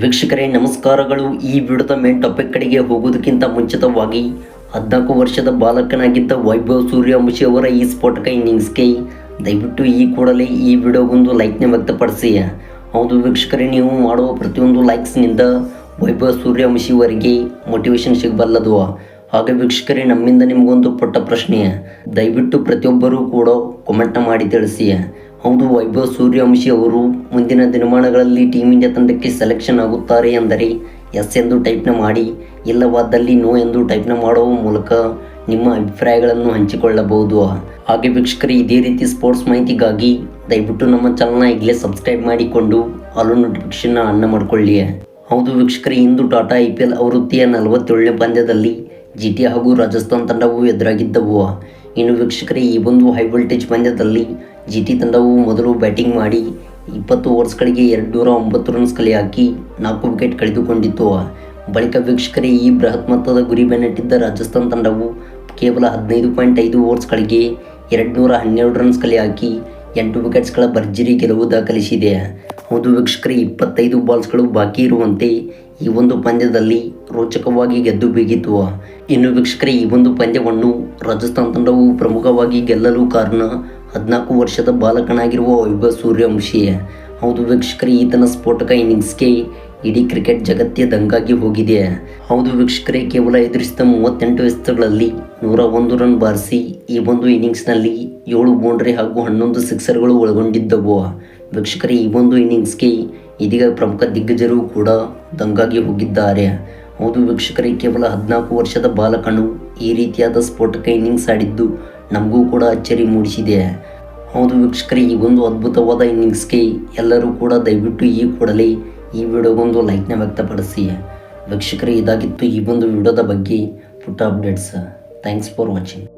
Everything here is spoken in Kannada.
ವೀಕ್ಷಕರೇ, ನಮಸ್ಕಾರಗಳು. ಈ ವಿಡಿಯೋದ ಮೇನ್ ಟಾಪಿಕ್ ಕಡೆಗೆ ಹೋಗೋದಕ್ಕಿಂತ ಮುಂಚಿತವಾಗಿ ಹದಿನಾಲ್ಕು ವರ್ಷದ ಬಾಲಕನಾಗಿದ್ದ ವೈಭವ್ ಸೂರ್ಯವಂಶಿ ಅವರ ಈ ಸ್ಫೋಟಕ ಇನ್ನಿಂಗ್ಸ್ಗೆ ದಯವಿಟ್ಟು ಈ ಕೂಡಲೇ ಈ ವಿಡಿಯೋಗೊಂದು ಲೈಕ್ನ ವ್ಯಕ್ತಪಡಿಸಿ. ಹೌದು ವೀಕ್ಷಕರೇ, ನೀವು ಮಾಡುವ ಪ್ರತಿಯೊಂದು ಲೈಕ್ಸ್ನಿಂದ ವೈಭವ್ ಸೂರ್ಯವಂಶಿ ಅವರಿಗೆ ಮೋಟಿವೇಶನ್ ಸಿಗಬಲ್ಲದು. ಹಾಗೆ ವೀಕ್ಷಕರೇ, ನಮ್ಮಿಂದ ನಿಮಗೊಂದು ಪುಟ್ಟ ಪ್ರಶ್ನೆ. ದಯವಿಟ್ಟು ಪ್ರತಿಯೊಬ್ಬರೂ ಕೂಡ ಕಮೆಂಟ್ನ ಮಾಡಿ ತಿಳಿಸಿ. ಹೌದು ವೈಭವ್ ಸೂರ್ಯವಂಶಿ ಅವರು ಮುಂದಿನ ದಿನಮಾನಗಳಲ್ಲಿ ಟೀಮ್ ಇಂಡಿಯಾ ತಂಡಕ್ಕೆ ಸೆಲೆಕ್ಷನ್ ಆಗುತ್ತಾರೆ ಎಂದರೆ ಎಸ್ ಎಂದು ಟೈಪ್ನ ಮಾಡಿ, ಇಲ್ಲವಾದಲ್ಲಿ ನೋ ಎಂದು ಟೈಪ್ನ ಮಾಡುವ ಮೂಲಕ ನಿಮ್ಮ ಅಭಿಪ್ರಾಯಗಳನ್ನು ಹಂಚಿಕೊಳ್ಳಬಹುದು. ಹಾಗೆ ವೀಕ್ಷಕರೇ, ಇದೇ ರೀತಿ ಸ್ಪೋರ್ಟ್ಸ್ ಮಾಹಿತಿಗಾಗಿ ದಯವಿಟ್ಟು ನಮ್ಮ ಚಾನಲ್ನ ಈಗಲೇ ಸಬ್ಸ್ಕ್ರೈಬ್ ಮಾಡಿಕೊಂಡು ಆಲ್ ನೋಟಿಫಿಕೇಶನ್ನ ಅನ್ನ ಮಾಡಿಕೊಳ್ಳಿ. ಹೌದು ವೀಕ್ಷಕರೇ, ಇಂದು ಟಾಟಾ ಐ ಪಿ ಎಲ್ ಆವೃತ್ತಿಯ ನಲವತ್ತೇಳನೇ ಪಂದ್ಯದಲ್ಲಿ ಜಿ ಟಿ ಹಾಗೂ ರಾಜಸ್ಥಾನ್ ತಂಡವು ಎದುರಾಗಿದ್ದವು. ಇನ್ನು ವೀಕ್ಷಕರೇ, ಈ ಒಂದು ಹೈ ವೋಲ್ಟೇಜ್ ಪಂದ್ಯದಲ್ಲಿ ಜಿ ಟಿ ತಂಡವು ಮೊದಲು ಬ್ಯಾಟಿಂಗ್ ಮಾಡಿ ಇಪ್ಪತ್ತು ಓವರ್ಸ್ಗಳಿಗೆ ಎರಡು ನೂರ ಒಂಬತ್ತು ರನ್ಸ್ ಕಲೆ ಹಾಕಿ ನಾಲ್ಕು ವಿಕೆಟ್ ಕಳೆದುಕೊಂಡಿತ್ತು. ಬಳಿಕ ವೀಕ್ಷಕರೇ, ಈ ಬೃಹತ್ ಮೊತ್ತದ ಗುರಿ ಬೆನ್ನಟ್ಟಿದ್ದ ರಾಜಸ್ಥಾನ್ ತಂಡವು ಕೇವಲ ಹದಿನೈದು ಪಾಯಿಂಟ್ ಐದು ಓವರ್ಸ್ಗಳಿಗೆ ಎರಡು ನೂರ ಹನ್ನೆರಡು ರನ್ಸ್ ಕಲೆ ಹಾಕಿ ಎಂಟು ವಿಕೆಟ್ಸ್ಗಳ ಭರ್ಜರಿ ಗೆಲುವು ದಾಖಲಿಸಿದೆ. ಹೌದು ವೀಕ್ಷಕರೇ, ಇಪ್ಪತ್ತೈದು ಬಾಲ್ಸ್ಗಳು ಬಾಕಿ ಇರುವಂತೆ ಈ ಒಂದು ಪಂದ್ಯದಲ್ಲಿ ರೋಚಕವಾಗಿ ಗೆದ್ದು ಬೀಗಿತು ಇನ್ನು ವೀಕ್ಷಕರೇ, ಈ ಒಂದು ಪಂದ್ಯವನ್ನು ರಾಜಸ್ಥಾನ್ ತಂಡವು ಪ್ರಮುಖವಾಗಿ ಗೆಲ್ಲಲು ಕಾರಣ ಹದಿನಾಲ್ಕು ವರ್ಷದ ಬಾಲಕನಾಗಿರುವ ವೈಭವ್ ಸೂರ್ಯವಂಶಿ. ಹೌದು ವೀಕ್ಷಕರೇ, ಈತನ ಸ್ಫೋಟಕ ಇನ್ನಿಂಗ್ಸ್ಗೆ ಇಡೀ ಕ್ರಿಕೆಟ್ ಜಗತ್ತೇ ದಂಗಾಗಿ ಹೋಗಿದೆ. ಹೌದು ವೀಕ್ಷಕರೇ, ಕೇವಲ ಎದುರಿಸಿದ ಮೂವತ್ತೆಂಟು ಎಸೆತಗಳಲ್ಲಿ ನೂರ ಒಂದು ರನ್ ಬಾರಿಸಿ ಈ ಒಂದು ಇನ್ನಿಂಗ್ಸ್ನಲ್ಲಿ ಏಳು ಬೌಂಡ್ರಿ ಹಾಗೂ ಹನ್ನೊಂದು ಸಿಕ್ಸರ್ಗಳು ಒಳಗೊಂಡಿದ್ದವು. ವೀಕ್ಷಕರೇ, ಈ ಒಂದು ಇನ್ನಿಂಗ್ಸ್ಗೆ ಇದೀಗ ಪ್ರಮುಖ ದಿಗ್ಗಜರು ಕೂಡ ದಂಗಾಗಿ ಹೋಗಿದ್ದಾರೆ. ಹೌದು ವೀಕ್ಷಕರೇ, ಕೇವಲ ಹದಿನಾಲ್ಕು ವರ್ಷದ ಬಾಲಕನು ಈ ರೀತಿಯಾದ ಸ್ಫೋಟಕ ಇನ್ನಿಂಗ್ಸ್ ಆಡಿದ್ದು ನಮಗೂ ಕೂಡ ಅಚ್ಚರಿ ಮೂಡಿಸಿದೆ. ಹೌದು ವೀಕ್ಷಕರೇ, ಈ ಒಂದು ಅದ್ಭುತವಾದ ಇನ್ನಿಂಗ್ಸ್ಗೆ ಎಲ್ಲರೂ ಕೂಡ ದಯವಿಟ್ಟು ಈ ಕೂಡಲೇ ಈ ವಿಡಿಯೋಗೊಂದು ಲೈಕ್ನ ವ್ಯಕ್ತಪಡಿಸಿ. ವೀಕ್ಷಕರೇ, ಇದಾಗಿತ್ತು ಈ ಒಂದು ವಿಡಿಯೋದ ಬಗ್ಗೆ ಪುಟ್ಟ ಅಪ್ಡೇಟ್ಸ್. Thanks for watching.